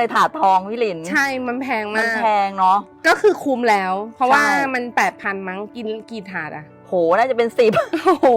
เลยถาดทองพี่หลินใช่มันแพงมัมานก แพงเนาะ ก็คือคุ้มแล้ว เพราะว่าใช่ มันแปดพันมั้งกินกี่ถาดอะ โหน่าจะเป็นสิบโอ้โห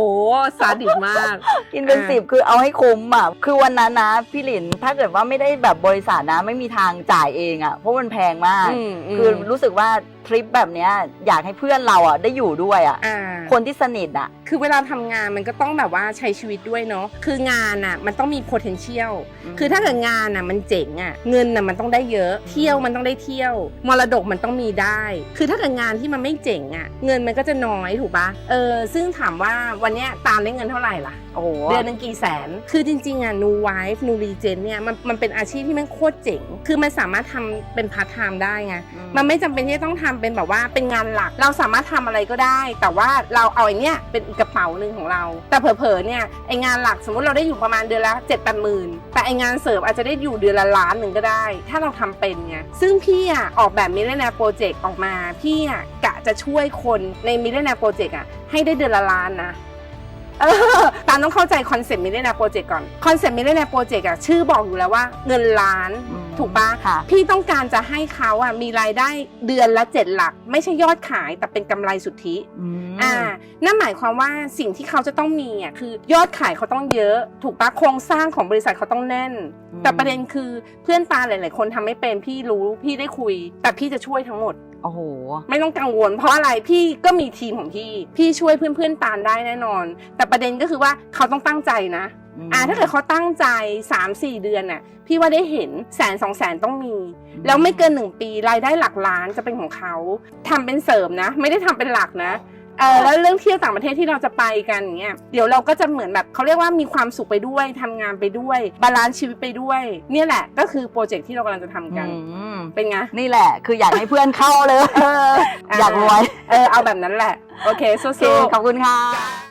ซาดิสมาก กินเป็นอ่าสิบคือเอาให้คุ้มอะคือวันนั้นนะพี่หลินถ้าเกิดว่าไม่ได้แบบบริษัทนะไม่มีทางจ่ายเองอะเพราะมันแพงมากอืมมคือรู้สึกว่าทริปแบบเนี้ยอยากให้เพื่อนเราอะได้อยู่ด้วยอะอ่าคนที่สนิทอะ คือเวลาทำงานมันก็ต้องแบบว่าใช้ชีวิตด้วยเนาะคืองานอะมันต้องมี potential อืมคือถ้าเกิดงานอะมันเจ๋งอะเงินอะมันต้องได้เยอะเที่ยวมันต้องได้เที่ยว มรดกมันต้องมีได้ คือถ้าเกิดงานที่มันไม่เจ๋งอะเงินมันก็จะน้อยถูกปะเออซึ่งถามว่าวันเนี้ยตาลได้เงินเท่าไหร่ล่ะ โอ้โหเดือนหนึ่งกี่แสน คือจริงๆอะนูไวฟ์นูรีเจนเนี่ยมันมันเป็นอาชีพที่มันโคตรเจ๋ง คือมันสามารถทำเป็นพาร์ทไทม์ได้ไง อืมันไม่จำเป็นที่จะต้องทำเป็นแบบว่าเป็นงานหลัก เราสามารถทำอะไรก็ได้ แต่ว่าเราเอาไอ้เนี้ยเป็นอีกกระเป๋าหนึ่งของเรา แต่เผลอๆเนี่ยไองานหลักสมมติเราได้อยู่ประมาณเดือนละเจ็ดแปดหมื่นแต่ ไองานเสริมอาจจะได้อยู่เดือนละล้านหนึ่งก็ได้ ถ้าเราทำเป็นไงซึ่งพี่อะออกแบบมิเลนาโปรเจกต์ออกมาพี่อะกะจะช่วยคนในมิเลนาโปรเจกต์อะให้ได้เดือนละล้านนะเออตามต้องเข้าใจคอนเซ็ปต์มิเลนาโปรเจกต์ก่อนคอนเซ็ปต์มิเลนาโปรเจกต์อะชื่อบอกอยู่แล้วว่าเงินล้าน ถูกปะค่ะ พี่ต้องการจะให้เขาอะมีรายได้เดือนละเจ็ดหลัก ไม่ใช่ยอดขายแต่เป็นกำไรสุทธิอืมอ่านั่นหมายความว่าสิ่งที่เขาจะต้องมีอะคือยอดขายเขาต้องเยอะ ถูกปะโครงสร้างของบริษัทเขาต้องแน่นอืมแต่ประเด็นคือเพื่อนตาหลาย ๆ คนทำไม่เป็นพี่รู้พี่ได้คุย แต่พี่จะช่วยทั้งหมด โอ้โห ไม่ต้องกังวล เพราะอะไรพี่ก็มีทีมของพี่ พี่ช่วยเพื่อนๆตาลได้แน่นอน แต่ประเด็นก็คือว่าเขาต้องตั้งใจนะ อ่าถ้าเกิดเขาตั้งใจ 3-4 เดือนน่ะพี่ว่าได้เห็นแสนสองแสนต้องมี แล้วไม่เกินหนึ่งปีรายได้หลักล้านจะเป็นของเขาทำเป็นเสริมนะ ไม่ได้ทำเป็นหลักนะ เออแล้วเรื่องเที่ยวต่างประเทศที่เราจะไปกันอย่างเงี้ยเดี๋ยวเราก็จะเหมือนแบบเขาเรียกว่ามีความสุขไปด้วยทำงานไปด้วย บาลานซ์ชีวิตไปด้วย เนี่ยแหละก็คือโปรเจกต์ที่เรากำลังจะทำกันอืมเป็นไงนี่แหละ คืออยากให้เพื่อนเข้าเลยอยากรวยเออเอาแบบนั้นแหละ โอเคสู้โอเคๆขอบคุณค่ะ